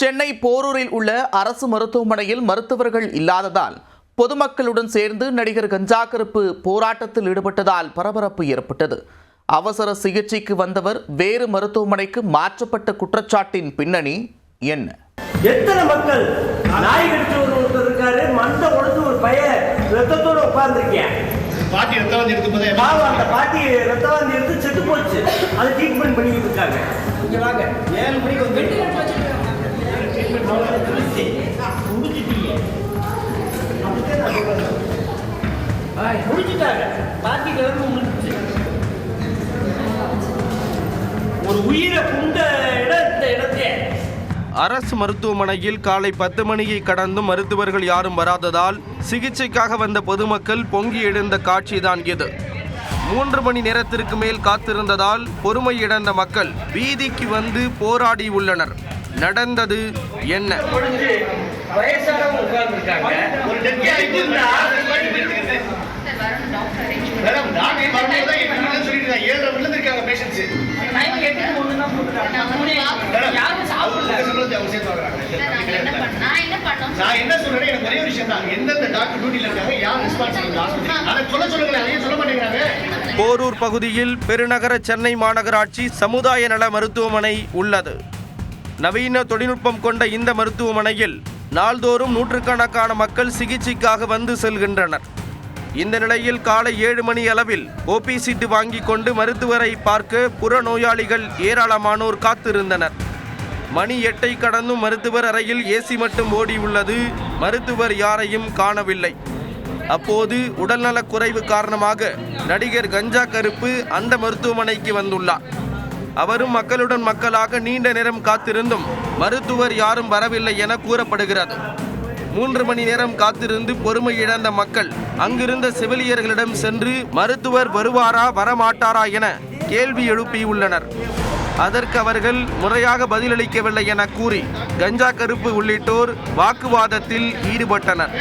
சென்னை போரூரில் உள்ள அரசு மருத்துவமனையில் மருத்துவர்கள் இல்லாததால் பொதுமக்களுடன் சேர்ந்து நடிகர் கஞ்சா கருப்பு போராட்டத்தில் ஈடுபட்டதால் பரபரப்பு ஏற்பட்டது. அவசர சிகிச்சைக்கு வந்தவர் வேறு மருத்துவமனைக்கு மாற்றப்பட்ட குற்றச்சாட்டின் பின்னணி என்ன? எத்தனை மக்கள் நாய் கடிச்ச ஒரு ஒருத்தர் இருக்காரு மண்டை உடஞ்சு ஒரு பையன் ரத்தத்தோட உட்கார்ந்துருக்கேன். பாட்டி எடுத்து பாவம் அந்த எடுத்து செத்து போச்சு. அதை ட்ரீட்மெண்ட் பண்ணிட்டு இருக்காங்க. இங்க வாங்க. ஏழு மணிக்கு வந்து முடிச்சு ஒரு உயிரை இடம் இந்த அரசு மருத்துவமனையில் காலை பத்து மணியை கடந்தும் மருத்துவர்கள் யாரும் வராததால் சிகிச்சைக்காக வந்த பொதுமக்கள் பொங்கி எழுந்த காட்சிதான் இது. மூன்று மணி நேரத்திற்கு மேல் காத்திருந்ததால் பொறுமை இழந்த மக்கள் வீதிக்கு வந்து போராடி உள்ளனர். நடந்தது என்ன? நான் என்ன பண்ணோம்? நான் என்ன சொல்றேன் எனக்கு ஒரே ஒரு விஷயம் தான். எந்தெந்த டாக்டர் டியூட்டில இருக்காங்க யார் ரெஸ்பான்சிபிள் ஹாஸ்பிட்டல் அதை சொல்ல சொல்லுங்க அதையும் சொல்ல மாட்டேங்கிறாங்க. போரூர் பகுதியில் பெருநகர சென்னை மாநகராட்சி சமுதாய நல மருத்துவமனை உள்ளது. நவீன தொழில்நுட்பம் கொண்ட இந்த மருத்துவமனையில் நாள்தோறும் நூற்றுக்கணக்கான மக்கள் சிகிச்சைக்காக வந்து செல்கின்றனர். இந்த நிலையில் காலை ஏழு மணி அளவில் ஓபி சீட்டு வாங்கி கொண்டு மருத்துவரை பார்க்க புற நோயாளிகள் ஏராளமானோர் காத்திருந்தனர். மணி எட்டை கடந்தும் மருத்துவர் அறையில் ஏசி மட்டும் ஓடியுள்ளது மருத்துவர் யாரையும் காணவில்லை. அப்போது உடல்நலக் குறைவு காரணமாக நடிகர் கஞ்சா கருப்பு அந்த மருத்துவமனைக்கு வந்துள்ளார். அவரும் மக்களுடன் மக்களாக நீண்ட நேரம் காத்திருந்தும் மருத்துவர் யாரும் வரவில்லை என கூறப்படுகிறது. மூன்று மணி நேரம் காத்திருந்து பொறுமை இழந்த மக்கள் அங்கிருந்த செவிலியர்களிடம் சென்று மருத்துவர் வருவாரா வரமாட்டாரா என கேள்வி எழுப்பியுள்ளனர். அதற்கு அவர்கள் முறையாக பதிலளிக்கவில்லை என கூறி கஞ்சா கருப்பு உள்ளிட்டோர் வாக்குவாதத்தில் ஈடுபட்டனர்.